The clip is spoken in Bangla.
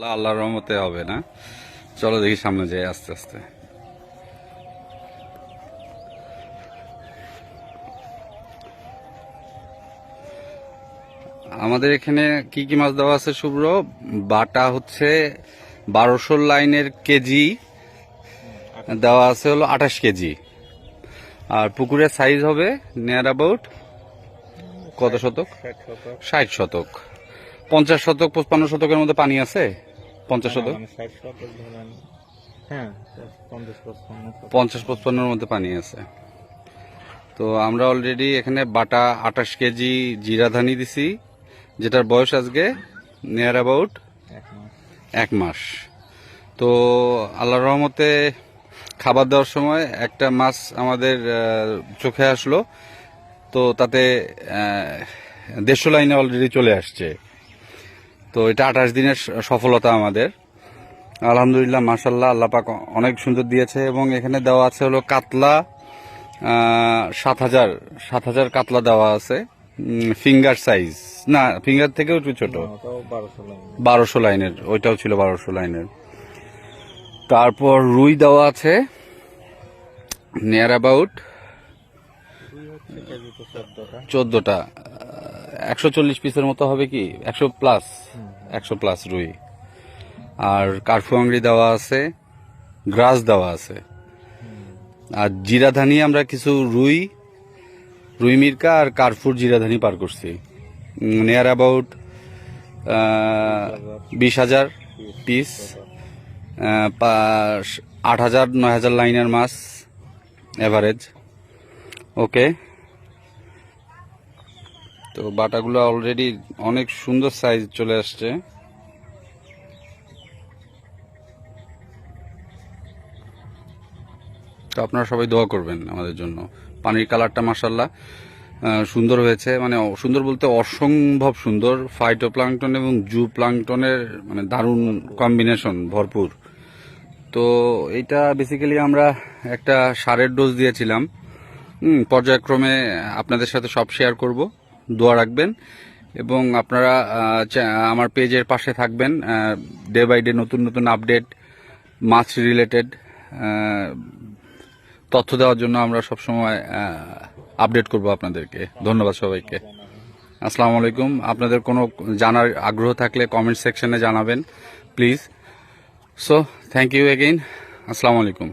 আল্লাহ আল্লাহর রহমতে হবে না। চলো দেখি সামনে যাই আস্তে আস্তে। আমাদের এখানে কি কি মাছ দেওয়া আছে শুভ্র? বাটা হচ্ছে বারোশো লাইনের কেজি। দেওয়া আছে হলো আঠাশ কেজি। আর পুকুরের সাইজ হবে নিয়ার অ্যাবাউট কত শতক। ষাট শতক। পঞ্চাশ শতক পঁচপান্ন শতকের মধ্যে পানি আছে? পঞ্চাশ শতক? মানে হ্যাঁ পঞ্চাশ পঁচপান্ন পঁচপান্নর মধ্যে পানি আছে। তো আমরা অলরেডি এখানে বাটা আঠাশ কেজি জিরা ধানি দিছি যেটার বয়স আজকে নিয়ার অ্যাবাউট এক মাস। তো আল্লাহর রহমতে খাবার দেওয়ার সময় একটা মাছ আমাদের চোখে আসলো তো তাতে দেড়শো লাইনে অলরেডি চলে আসছে। তো এটা আঠাশ দিনের সফলতা আমাদের। আলহামদুলিল্লাহ মাসাল্লাহ আল্লাহ পাক অনেক সুন্দর দিয়েছে এবং এখানে দেওয়া আছে হলো কাতলা সাত হাজার সাত হাজার কাতলা দেওয়া আছে। ফিঙ্গার সাইজ না ফিঙ্গার থেকেও একটু ছোট। বারোশো লাইনের। ওইটাও ছিল বারোশো লাইনের। তারপর রুই দেওয়া আছে। নিয়ার অ্যাবাউট চোদ্দটা। একশো চল্লিশ পিসের মতো হবে কি? একশো প্লাস একশো প্লাস রুই। আর কার্ফু আংড়ি দেওয়া আছে, গ্রাস দেওয়া আছে। আর জিরাধানি আমরা কিছু রুই রুই মির্কা আর কার্ফুর জিরাধানি পার করছি। নিয়ার অ্যাবাউট বিশ হাজার পিস আট হাজার, নয় হাজার লাইনের মাছ এভারেজ ওকে তো বাটাগুলো অলরেডি অনেক সুন্দর সাইজ চলে আসছে। তো আপনারা সবাই দোয়া করবেন আমাদের জন্য। পানির কালারটা মাসাল্লাহ সুন্দর হয়েছে। মানে সুন্দর বলতে অসম্ভব সুন্দর। ফাইটো প্লাংটন এবং জু প্লাংটনের মানে দারুণ কম্বিনেশন ভরপুর। তো এটা বেসিক্যালি আমরা একটা সারের ডোজ দিয়েছিলাম। পর্যায়ক্রমে আপনাদের সাথে সব শেয়ার করব। দোয়া রাখবেন এবং আপনারা আমার পেজের পাশে থাকবেন ডে বাই ডে নতুন নতুন আপডেট মাছ রিলেটেড তথ্য দেওয়ার জন্য আমরা সবসময় আপডেট করব আপনাদেরকে। ধন্যবাদ সবাইকে। আসসালামু আলাইকুম। আপনাদের কোনো জানার আগ্রহ থাকলে কমেন্ট সেকশনে জানাবেন please so thank you again আসসালামু আলাইকুম।